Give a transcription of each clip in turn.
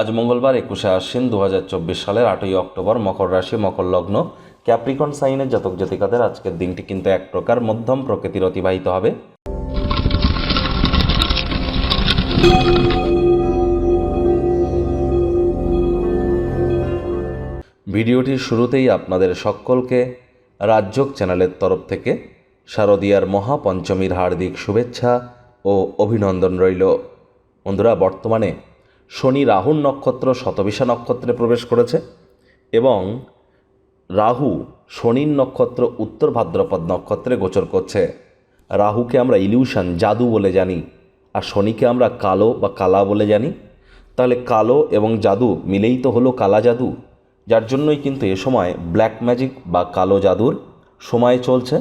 আজ মঙ্গলবার একুশে আশ্বিন দু হাজার চব্বিশ সালের আটই অক্টোবর মকর রাশি, মকর লগ্ন। ক্যাপ্রিকন সাইনের জাতক জাতিকাদের আজকের দিনটি কিন্তু এক প্রকার মধ্যম প্রকৃতির অতিবাহিত হবে। ভিডিওটির শুরুতেই আপনাদের সকলকে রাজযোগ চ্যানেলের তরফ থেকে শারদীয়ার মহাপঞ্চমীর হার্দিক শুভেচ্ছা ও অভিনন্দন রইল। বন্ধুরা, বর্তমানে শনি রাহুর নক্ষত্র শতবিশা নক্ষত্রে প্রবেশ করেছে এবং রাহু শনির নক্ষত্র উত্তর ভাদ্রপদ নক্ষত্রে গোচর করছে। রাহুকে আমরা ইলিউশন, জাদু বলে জানি। আর শনিকে আমরা কালো বা কালা বলে জানি। তাহলে কালো এবং জাদু মিলেই তো হলো কালা জাদু। যার জন্যই কিন্তু এ সময় ব্ল্যাক ম্যাজিক বা কালো জাদুর সময় চলছে।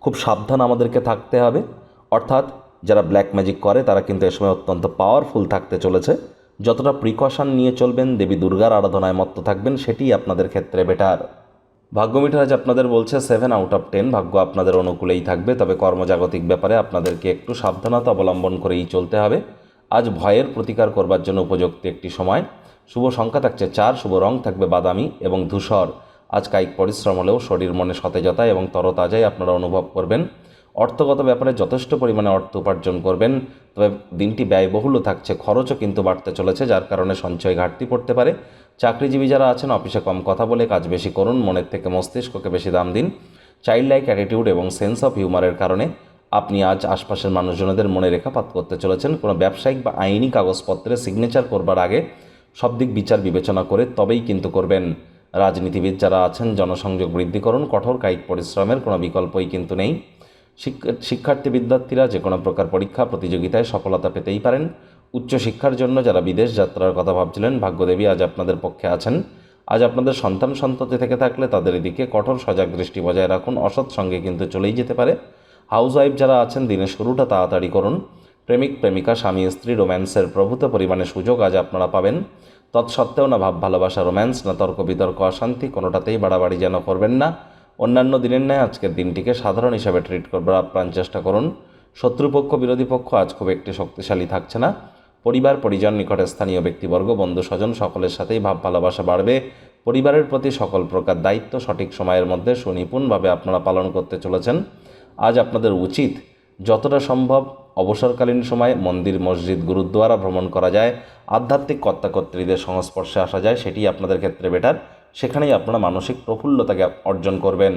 খুব সাবধান আমাদেরকে থাকতে হবে। অর্থাৎ যারা ব্ল্যাক ম্যাজিক করে, তারা কিন্তু এ সময় অত্যন্ত পাওয়ারফুল থাকতে চলেছে। যতটা প্রিকশন নিয়ে চলবেন, দেবী দুর্গার আরাধনায় মত্ত থাকবেন সেটি আপনাদের ক্ষেত্রে বেটার ভাগ্য আজ আপনাদের বলছে সেভেন আউট অফ টেন ভাগ্য আপনাদের অনুকূলেই থাকবে, তবে কর্মজাগতিক ব্যাপারে আপনাদেরকে একটু সাবধানতা অবলম্বন করেই চলতে হবে। আজ ভয়ের প্রতিকার করবার জন্য উপযুক্ত একটি সময়। শুভ সংখ্যা থাকছে চার, শুভ রং থাকবে বাদামি এবং ধূসর। আজ কায়িক পরিশ্রম হলেও শরীর মনে সতেজতা এবং তরতাজাই আপনারা অনুভব করবেন। অর্থগত ব্যাপারে যথেষ্ট পরিমাণে অর্থ উপার্জন করবেন, তবে দিনটি ব্যয়বহুলও থাকছে, খরচও কিন্তু বাড়তে চলেছে, যার কারণে সঞ্চয় ঘাটতি পড়তে পারে। চাকরিজীবী যারা আছেন, অফিসে কম কথা বলে কাজ বেশি করুন, মনের থেকে মস্তিষ্ককে বেশি দাম দিন। চাইল্ড লাইক অ্যাটিটিউড এবং সেন্স অফ হিউমারের কারণে আপনি আজ আশপাশের মানুষজনদের মনে রেখাপাত করতে চলেছেন। কোনো ব্যবসায়িক বা আইনি কাগজপত্রে সিগনেচার করবার আগে সব দিক বিচার বিবেচনা করে তবেই কিন্তু করবেন। রাজনীতিবিদ যারা আছেন, জনসংযোগ বৃদ্ধি করুন, কঠোর কায়িক পরিশ্রমের কোনো বিকল্পই কিন্তু নেই। শিক্ষার্থী বিদ্যার্থীরা যে কোনো প্রকার পরীক্ষা, প্রতিযোগিতায় সফলতা পেতেই পারেন। উচ্চশিক্ষার জন্য যারা বিদেশ যাত্রার কথা ভাবছিলেন, ভাগ্যদেবী আজ আপনাদের পক্ষে আছেন। আজ আপনাদের সন্তান সন্ততি থেকে থাকলে তাদের দিকে কঠোর সজাগ দৃষ্টি বজায় রাখুন। অসৎ সঙ্গে কিন্তু চলেই যেতে পারে। হাউস ওয়াইফ যারা আছেন, দিনের শুরুটা তাড়াতাড়ি করুন। প্রেমিক, প্রেমিকা, স্বামী, স্ত্রী, রোম্যান্সের প্রভূত পরিমাণে সুযোগ আজ আপনারা পাবেন। তৎসত্ত্বেও না ভাব, ভালোবাসা, রোম্যান্স, না তর্ক বিতর্ক অশান্তি, কোনোটাতেই বাড়াবাড়ি যেন করবেন না। অন্যান্য দিনের ন্যায় আজকের দিনটিকে সাধারণ হিসাবে ট্রিট করবার আপ্রাণ চেষ্টা করুন। শত্রুপক্ষ, বিরোধী পক্ষ আজ খুব একটি শক্তিশালী থাকছে না। পরিবার, পরিজন নিকটে স্থানীয় ব্যক্তিবর্গ, বন্ধু, স্বজন সকলের সাথেই ভাব ভালোবাসা বাড়বে। পরিবারের প্রতি সকল প্রকার দায়িত্ব সঠিক সময়ের মধ্যে সুনিপুণভাবে আপনারা পালন করতে চলেছেন। আজ আপনাদের উচিত যতটা সম্ভব অবসরকালীন সময়ে মন্দির, মসজিদ, গুরুদ্বারা ভ্রমণ করা যায়। আধ্যাত্মিক কর্তাকর্ত্রীদের সংস্পর্শে আসা যায় সেটি আপনাদের ক্ষেত্রে বেটার সেখানেই আপনারা মানসিক প্রফুল্লতাকে অর্জন করবেন।